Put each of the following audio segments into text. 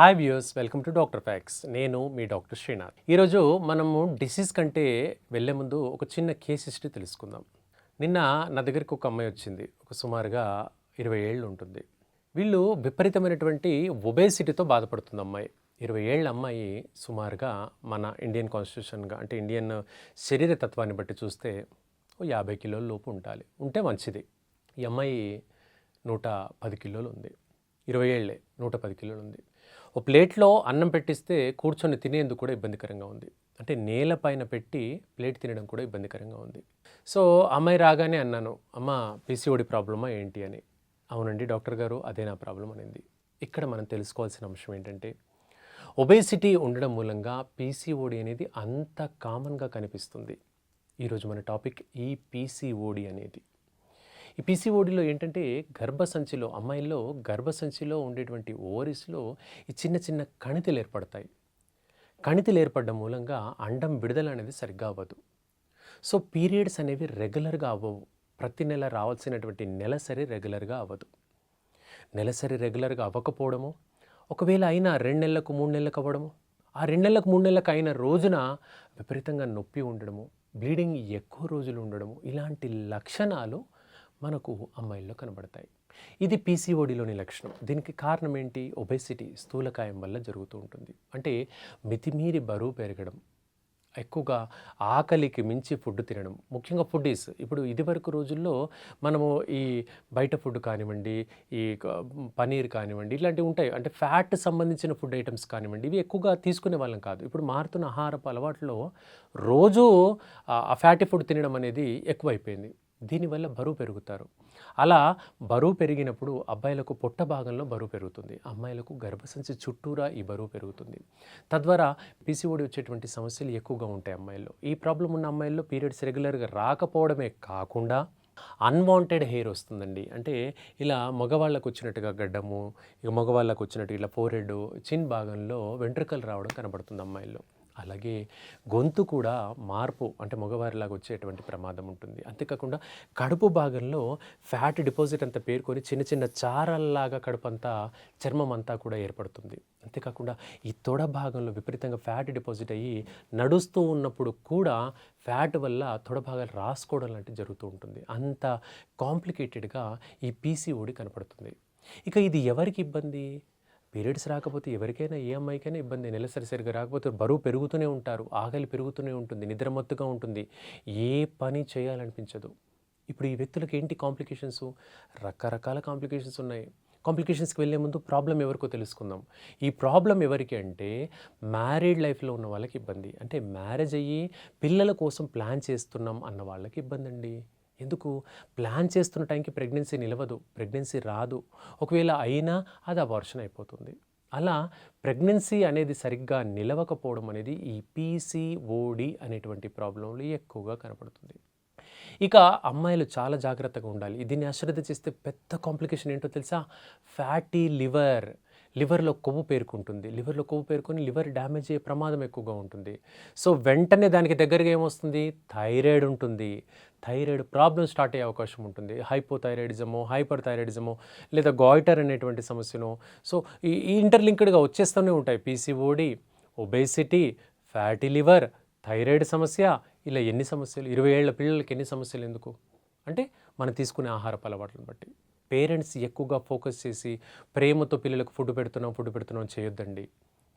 Hi views welcome to doctor facts నేను మీ doctor Srinath ఈరోజు మనము డిసీజ్ కంటే వెళ్ళే ముందు ఒక చిన్న కేస్ హిస్టరీ తెలుసుకుందాం. నిన్న నా దగ్గరికి ఒక అమ్మాయి వచ్చింది. ఒక సుమారుగా ఇరవై ఏళ్ళు ఉంటుంది. వీళ్ళు విపరీతమైనటువంటి ఒబేసిటీతో బాధపడుతుంది అమ్మాయి. ఇరవై ఏళ్ళ అమ్మాయి సుమారుగా మన ఇండియన్ కాన్స్టిట్యూషన్గా అంటే ఇండియన్ శరీర తత్వాన్ని బట్టి చూస్తే యాభై కిలోల లోపు ఉండాలి. ఉంటే మంచిది. ఈ అమ్మాయి నూట పది కిలోలు ఉంది. ఇరవై ఏళ్ళే నూట పది కిలోలు ఉంది. ఓ ప్లేట్లో అన్నం పెట్టిస్తే కూర్చొని తినేందుకు కూడా ఇబ్బందికరంగా ఉంది. అంటే నేల పైన పెట్టి ప్లేట్ తినడం కూడా ఇబ్బందికరంగా ఉంది. సో అమ్మాయి రాగానే అన్నాను అమ్మ పీసీఓడి ప్రాబ్లమా ఏంటి? అని. అవునండి డాక్టర్ గారు అదే నా ప్రాబ్లం అనింది. ఇక్కడ మనం తెలుసుకోవాల్సిన అంశం ఏంటంటే ఒబేసిటీ ఉండడం మూలంగా పీసీఓడి అనేది అంత కామన్గా కనిపిస్తుంది. ఈరోజు మన టాపిక్ ఈ పీసీఓడి అనేది. ఈ పీసీఓడిలో ఏంటంటే గర్భసంచిలో అమ్మాయిల్లో గర్భసంచిలో ఉండేటువంటి ఓవరీస్లో ఈ చిన్న చిన్న కణితులు ఏర్పడతాయి. కణితులు ఏర్పడడం మూలంగా అండం విడుదల అనేది సరిగ్గా అవ్వదు. సో పీరియడ్స్ అనేవి రెగ్యులర్గా అవ్వవు. ప్రతి నెల రావాల్సినటువంటి నెలసరి రెగ్యులర్గా అవ్వదు. నెలసరి రెగ్యులర్గా అవ్వకపోవడము ఒకవేళ అయినా రెండు నెలలకు మూడు నెలలకు అవ్వడము ఆ రెండు నెలలకు మూడు నెలలకు అయిన రోజున విపరీతంగా నొప్పి ఉండడము బ్లీడింగ్ ఎక్కువ రోజులు ఉండడము ఇలాంటి లక్షణాలు మనకు అమ్మాయిల్లో కనబడతాయి. ఇది పీసీఓడిలోని లక్షణం. దీనికి కారణం ఏంటి? ఒబెసిటీ స్థూలకాయం వల్ల జరుగుతూ ఉంటుంది. అంటే మితిమీరి బరువు పెరగడం ఎక్కువగా ఆకలికి మించి ఫుడ్ తినడం. ముఖ్యంగా ఫుడ్డీస్. ఇప్పుడు ఇదివరకు రోజుల్లో మనము ఈ బయట ఫుడ్ కానివ్వండి ఈ పనీర్ కానివ్వండి ఇలాంటివి ఉంటాయి. అంటే ఫ్యాట్ సంబంధించిన ఫుడ్ ఐటమ్స్ కానివ్వండి ఇవి ఎక్కువగా తీసుకునే వాళ్ళం కాదు. ఇప్పుడు మారుతున్న ఆహారపు అలవాట్లో రోజు ఆ ఆ ఫ్యాటీ ఫుడ్ తినడం అనేది ఎక్కువైపోయింది. దీనివల్ల బరువు పెరుగుతారు. అలా బరువు పెరిగినప్పుడు అబ్బాయిలకు పొట్ట భాగంలో బరువు పెరుగుతుంది. అమ్మాయిలకు గర్భసంచి చుట్టూరా ఈ బరువు పెరుగుతుంది. తద్వారా పిసిఓడి వచ్చేటువంటి సమస్యలు ఎక్కువగా ఉంటాయి అమ్మాయిల్లో. ఈ ప్రాబ్లం ఉన్న అమ్మాయిల్లో పీరియడ్స్ రెగ్యులర్గా రాకపోవడమే కాకుండా అన్వాంటెడ్ హెయిర్ వస్తుందండి. అంటే ఇలా మగవాళ్ళకు వచ్చినట్టుగా గడ్డము ఇక మగవాళ్ళకు వచ్చినట్టు ఇలా ఫోరెడ్ చిన్ భాగంలో వెంట్రుకలు రావడం కనబడుతుంది అమ్మాయిల్లో. అలాగే గొంతు కూడా మార్పు అంటే మగవారిలాగా వచ్చేటువంటి ప్రమాదం ఉంటుంది. అంతేకాకుండా కడుపు భాగంలో ఫ్యాట్ డిపాజిట్ అంతా పేర్కొని చిన్న చిన్న చారల్లాగా కడుపు అంతా చర్మం అంతా కూడా ఏర్పడుతుంది. అంతేకాకుండా ఈ తొడ భాగంలో విపరీతంగా ఫ్యాట్ డిపాజిట్ అయ్యి నడుస్తూ ఉన్నప్పుడు కూడా ఫ్యాట్ వల్ల తొడ భాగాలు రాసుకోవడం లాంటివి జరుగుతూ ఉంటుంది. అంత కాంప్లికేటెడ్గా ఈ పీసీఓడి కనపడుతుంది. ఇక ఇది ఎవరికి ఇబ్బంది? పీరియడ్స్ రాకపోతే ఎవరికైనా ఏ అమ్మాయికైనా ఇబ్బంది. నెలసరి సరిగా రాకపోతే బరువు పెరుగుతూనే ఉంటారు ఆకలి పెరుగుతూనే ఉంటుంది నిద్రమత్తుగా ఉంటుంది. ఏ పని చేయాలనిపించదు. ఇప్పుడు ఈ వ్యక్తులకు ఏంటి కాంప్లికేషన్స్? రకరకాల కాంప్లికేషన్స్ ఉన్నాయి. కాంప్లికేషన్స్కి వెళ్ళే ముందు ప్రాబ్లం ఎవరికో తెలుసుకుందాం. ఈ ప్రాబ్లం ఎవరికి అంటే మ్యారీడ్ లైఫ్లో ఉన్న వాళ్ళకి ఇబ్బంది. అంటే మ్యారేజ్ అయ్యి పిల్లల కోసం ప్లాన్ చేస్తున్నాం అన్న వాళ్ళకి ఇబ్బంది అండి ఎందుకు? ప్లాన్ చేస్తున్న టైంకి ప్రెగ్నెన్సీ నిలవదు ప్రెగ్నెన్సీ రాదు. ఒకవేళ అయినా అది అబార్షన్ అయిపోతుంది. అలా ప్రెగ్నెన్సీ అనేది సరిగ్గా నిలవకపోవడం అనేది ఈ పీసీఓడి అనేటువంటి ప్రాబ్లంలో ఎక్కువగా కనపడుతుంది. ఇక అమ్మాయిలు చాలా జాగ్రత్తగా ఉండాలి. దీన్ని అశ్రద్ధ చేస్తే పెద్ద కాంప్లికేషన్ ఏంటో తెలుసా? Fatty liver. లివర్లో కొవ్వు పేరుకుంటుంది. లివర్లో కొవ్వు పేరుకొని లివర్ డ్యామేజ్ అయ్యే ప్రమాదం ఎక్కువగా ఉంటుంది. సో వెంటనే దానికి దగ్గరగా ఏమొస్తుంది? థైరాయిడ్ ఉంటుంది. థైరాయిడ్ ప్రాబ్లం స్టార్ట్ అయ్యే అవకాశం ఉంటుంది. హైపోథైరాయిడిజమో హైపర్ థైరాయిడిజమో లేదా గాయిటర్ అనేటువంటి సమస్యను. సో ఈ ఇంటర్లింక్డ్గా వచ్చేస్తూనే ఉంటాయి. PCOD obesity fatty liver thyroid సమస్య ఇలా ఎన్ని సమస్యలు? ఇరవై ఏళ్ళ పిల్లలకి ఎన్ని సమస్యలు ఎందుకు? అంటే మనం తీసుకునే ఆహారపు అలవాట్లను బట్టి. పేరెంట్స్ ఎక్కువగా ఫోకస్ చేసి ప్రేమతో పిల్లలకు ఫుడ్ పెడుతున్నాం ఫుడ్ పెడుతున్నాం చేయొద్దండి.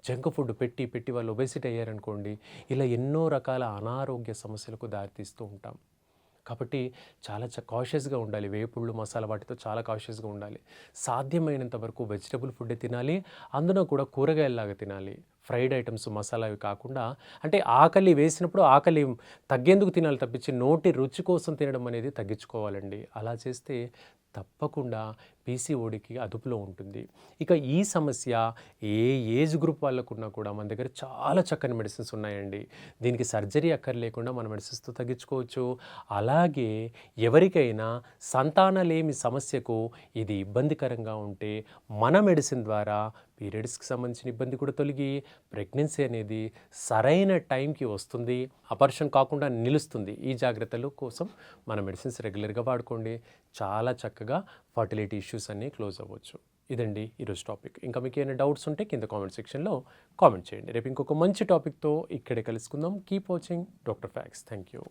జంక్ ఫుడ్ పెట్టి పెట్టి వాళ్ళు ఒబెసిటీ అయ్యారనుకోండి ఇలా ఎన్నో రకాల అనారోగ్య సమస్యలకు దారితీస్తూ ఉంటాం. కాబట్టి చాలా చ కాషియస్గా ఉండాలి. వేపుళ్ళు మసాలా వాటితో చాలా కాషియస్గా ఉండాలి. సాధ్యమైనంత వరకు వెజిటబుల్ ఫుడ్ తినాలి. అందులో కూడా కూరగాయల్లాగా తినాలి. ఫ్రైడ్ ఐటమ్స్ మసాలా అవి కాకుండా అంటే ఆకలి వేసినప్పుడు ఆకలి తగ్గేందుకు తినాలి తప్పించి నోటి రుచి కోసం తినడం అనేది తగ్గించుకోవాలండి. అలా చేస్తే తప్పకుండా పీసీఓడికి అదుపులో ఉంటుంది. ఇక ఈ సమస్య ఏ ఏజ్ గ్రూప్ వాళ్ళకున్నా కూడా మన దగ్గర చాలా చక్కని మెడిసిన్స్ ఉన్నాయండి. దీనికి సర్జరీ అక్కర్లేకుండా మన మెడిసిన్స్తో తగ్గించుకోవచ్చు. అలాగే ఎవరికైనా సంతానలేమి సమస్యకు ఇది ఇబ్బందికరంగా ఉంటే మన మెడిసిన్ ద్వారా పీరియడ్స్కి సంబంధించిన ఇబ్బంది కూడా తొలగి ప్రెగ్నెన్సీ అనేది సరైన టైంకి వస్తుంది. అపర్షన్ కాకుండా నిలుస్తుంది. ఈ జాగ్రత్తలు కోసం మన మెడిసిన్స్ రెగ్యులర్గా వాడుకోండి. చాలా చక్కగా ఫర్టిలిటీ ఇష్యూస్ అన్నీ క్లోజ్ అవ్వచ్చు. ఇదండి ఈరోజు టాపిక్. ఇంకా మీకు ఏమైనా డౌట్స్ ఉంటే కింద కామెంట్ సెక్షన్లో కామెంట్ చేయండి. రేపు ఇంకొక మంచి టాపిక్తో ఇక్కడే కలుసుకుందాం. Keep watching doctor facts. Thank you